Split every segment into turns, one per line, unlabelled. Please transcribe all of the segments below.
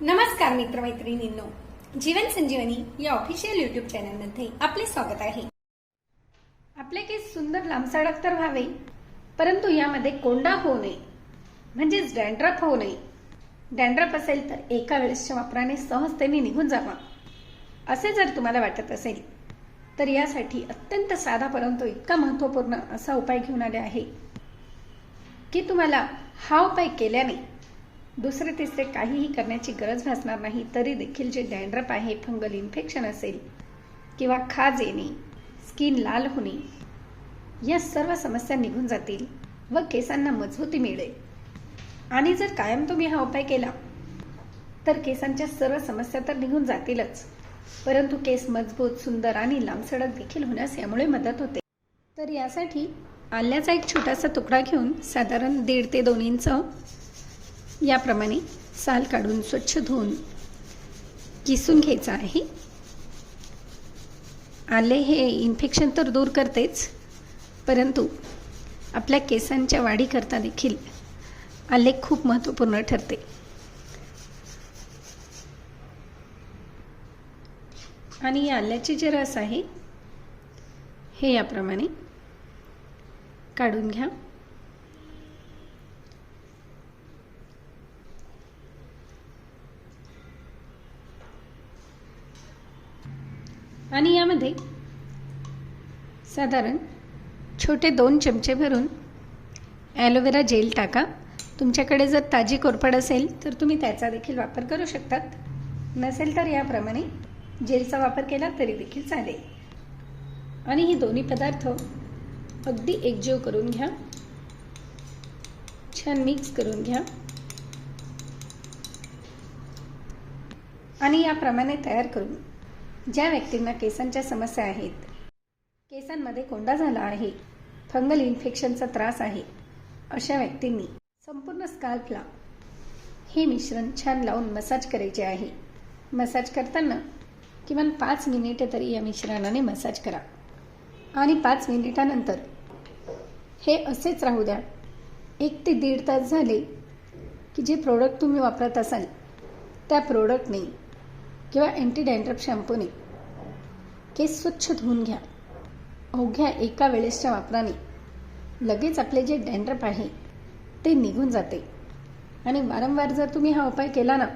नमस्कार मित्रमैत्रिणींनो. जीवन संजीवनी या official YouTube चॅनलमध्ये आपले स्वागत आहे. आपले केस सुंदर लांबसाडक तर व्हावे परंतु यामध्ये कोंडा होऊ नये म्हणजेच डॅन्ड्रफ होऊ नये. डॅन्ड्रफ असेल तर एका वेळेसच्या वापराने सहजतेने निघून जावा. असे जर तुम्हाला वाटत असेल तर यासाठी अत्यंत साधा परंतु इतका महत्त्वपूर्ण असा उपाय घेऊन आले आहे की तुम्हाला हा उपाय केल्याने दुसरे तिसरे काहीही करण्याची गरज भासणार नाही तरी देखील जे डॅन्ड्रप आहे फंगल इन्फेक्शन असेल किंवा खाज येणे स्किन लाल होणे या सर्व समस्या निघून जातील व केसांना मजबूती मिळेल. आणि जर कायम तुम्ही हा उपाय केला तर केसांच्या सर्व समस्या तर निघून जातीलच. परंतु केस मजबूत सुंदर आणि लांबसडक देखील होण्यास यामुळे मदत होते. तर यासाठी आल्याचा एक छोटासा तुकडा घेऊन साधारण दीड ते दोन इंच याप्रमाणे साल काढून स्वच्छ धुवून किसून घ्यायचं आहे. आले हे इन्फेक्शन तर दूर करतेच परंतु आपल्या केसांच्या वाढीकरता देखील आले खूप महत्त्वपूर्ण ठरते. आणि या आल्याचे जे रस आहे हे याप्रमाणे काढून घ्या. आणि यामध्ये साधारण छोटे दोन चमचे भरून ॲलोवेरा जेल टाका. तुमच्याकडे जर ताजी कोरफड असेल तर तुम्ही त्याचा देखील वापर करू शकतात. नसेल तर याप्रमाणे जेलचा वापर केला तरी देखील चालेल. आणि ही दोन्ही पदार्थ अगदी एकजीव करून घ्या. छान मिक्स करून घ्या. आणि याप्रमाणे तयार करून ज्या व्यक्तींना केसांच्या समस्या आहेत केसांमध्ये कोंडा झाला आहे फंगल इन्फेक्शनचा त्रास आहे अशा व्यक्तींनी संपूर्ण स्काल्पला हे मिश्रण छान लावून मसाज करायचे आहे. मसाज करताना किमान पाच मिनिटे तरी या मिश्रणाने मसाज करा. आणि पाच मिनिटानंतर हे असेच राहू द्या. एक ते दीड तास झाले की जे प्रोडक्ट तुम्ही वापरत असाल त्या प्रोडक्टने किंवा अँटी डँड्रप शॅम्पूने केस स्वच्छ धुवून घ्या. अवघ्या एका वेळेसच्या वापराने लगेच आपले जे डँड्रप आहे ते निघून जाते. आणि वारंवार जर तुम्ही हा उपाय केला ना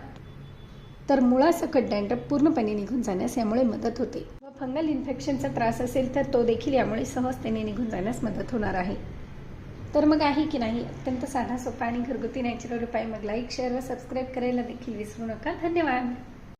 तर मुळासकट डँड्रप पूर्णपणे निघून जाण्यास यामुळे मदत होते. व फंगल इन्फेक्शनचा त्रास असेल तर तो देखील यामुळे सहजतेने निघून जाण्यास मदत होणार आहे. तर मग आहे की नाही? अत्यंत साधा सोपा आणि घरगुती नॅचरल उपाय. मग लाईक शेअर व सबस्क्राईब करायला देखील विसरू नका. धन्यवाद.